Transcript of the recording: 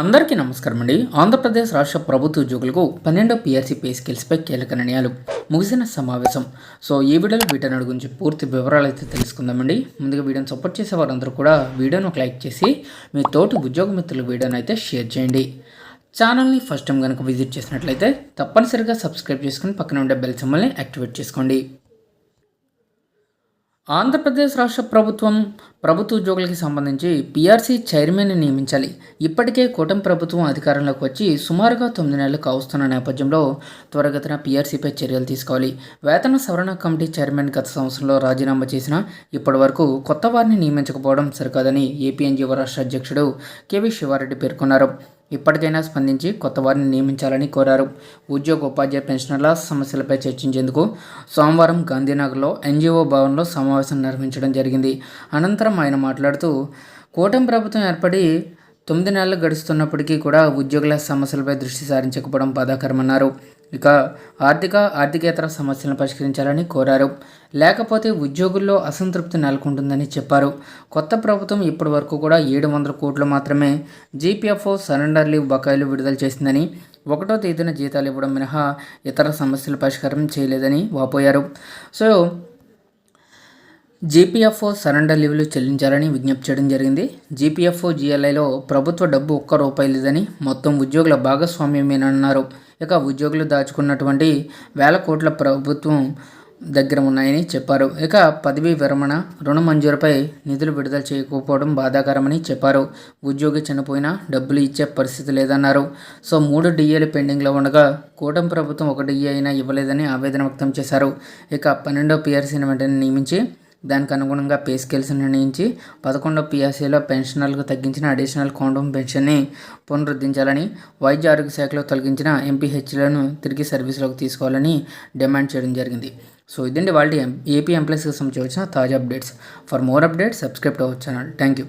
అందరికీ నమస్కారం అండి. ఆంధ్రప్రదేశ్ రాష్ట్ర ప్రభుత్వ ఉద్యోగులకు పన్నెండో పీఆర్సీ పే స్కిల్స్పై కీలక నిర్ణయాలు ముగిసిన సమావేశం. సో ఈ వీడియోలో వీటన్నిటి గురించి పూర్తి వివరాలు అయితే తెలుసుకుందామండి. ముందుగా వీడియోని సపోర్ట్ చేసే వారందరూ కూడా వీడియోను ఒక లైక్ చేసి మీ తోటి ఉద్యోగ మిత్రుల వీడియోని అయితే షేర్ చేయండి. ఛానల్ని ఫస్ట్ టైం కనుక విజిట్ చేసినట్లయితే తప్పనిసరిగా సబ్స్క్రైబ్ చేసుకుని పక్కన ఉండే బెల్ సింబల్ని యాక్టివేట్ చేసుకోండి. ఆంధ్రప్రదేశ్ రాష్ట్ర ప్రభుత్వం ప్రభుత్వ ఉద్యోగులకి సంబంధించి పీఆర్సీ చైర్మన్ని నియమించాలి. ఇప్పటికే కూటమి ప్రభుత్వం అధికారంలోకి వచ్చి సుమారుగా తొమ్మిది నెలలు కావస్తున్న నేపథ్యంలో త్వరగతిన పీఆర్సీపై చర్యలు తీసుకోవాలి. వేతన సవరణ కమిటీ చైర్మన్ గత సంవత్సరంలో రాజీనామా చేసిన ఇప్పటి వరకు కొత్త వారిని నియమించకపోవడం సరికాదని ఏపీఎన్జీఓ రాష్ట్ర అధ్యక్షుడు కేవీ శివారెడ్డి పేర్కొన్నారు. ఇప్పటికైనా స్పందించి కొత్త వారిని నియమించాలని కోరారు. ఉద్యోగ ఉపాధ్యాయ పెన్షనర్ల సమస్యలపై చర్చించేందుకు సోమవారం గాంధీనగర్లో ఎన్జీఓ భవన్లో సమావేశం నిర్వహించడం జరిగింది. అనంతరం ఆయన మాట్లాడుతూ కూటమి ప్రభుత్వం ఏర్పడి తొమ్మిది నెలలు గడుస్తున్నప్పటికీ కూడా ఉద్యోగుల సమస్యలపై దృష్టి సారించకపోవడం బాధాకరమన్నారు. ఇక ఆర్థిక ఆర్థికేతర సమస్యలను పరిష్కరించాలని కోరారు. లేకపోతే ఉద్యోగుల్లో అసంతృప్తి నెలకొంటుందని చెప్పారు. కొత్త ప్రభుత్వం ఇప్పటి వరకు కూడా ఏడు వందల కోట్లు మాత్రమే జీపీఎఫ్ఓ సరెండర్ లీవ్ బకాయిలు విడుదల చేసిందని ఒకటో తేదీన జీతాలు ఇవ్వడం మినహా ఇతర సమస్యల పరిష్కారం చేయలేదని వాపోయారు. సో జీపీఎఫ్ఓ సరెండర్ లీవ్లు చెల్లించాలని విజ్ఞప్తి చేయడం జరిగింది. జీపీఎఫ్ఓ జిఎల్ఐలో ప్రభుత్వ డబ్బు ఒక్క రూపాయి లేదని మొత్తం ఉద్యోగుల భాగస్వామ్యమేనన్నారు. ఇక ఉద్యోగులు దాచుకున్నటువంటి వేల కోట్ల ప్రభుత్వం దగ్గర ఉన్నాయని చెప్పారు. ఇక పదవీ విరమణ రుణ మంజూరుపై నిధులు విడుదల చేయకపోవడం బాధాకరమని చెప్పారు. ఉద్యోగి చనిపోయినా డబ్బులు ఇచ్చే పరిస్థితి లేదన్నారు. సో మూడు డిఏలు పెండింగ్లో ఉండగా కూటమి ప్రభుత్వం ఒక డిఏ అయినా ఇవ్వలేదని ఆవేదన వ్యక్తం చేశారు. ఇక పన్నెండో పిఆర్సీని వెంటనే నియమించి దానికి అనుగుణంగా పే స్కేల్స్ నిర్ణయించి పదకొండో పిఆర్సీలో పెన్షనర్లకు తగ్గించిన అడిషనల్ కౌంటమ్ పెన్షన్ని పునరుద్ధరించాలని వైద్య ఆరోగ్య శాఖలో తొలగించిన ఎంపీహెచ్లను తిరిగి సర్వీస్లోకి తీసుకోవాలని డిమాండ్ చేయడం జరిగింది. సో ఇదండి వాళ్ళ ఏపీ ఎంప్లాయీస్కి సంబంధించి వచ్చిన తాజా updates. For more updates subscribe to our channel. Thank you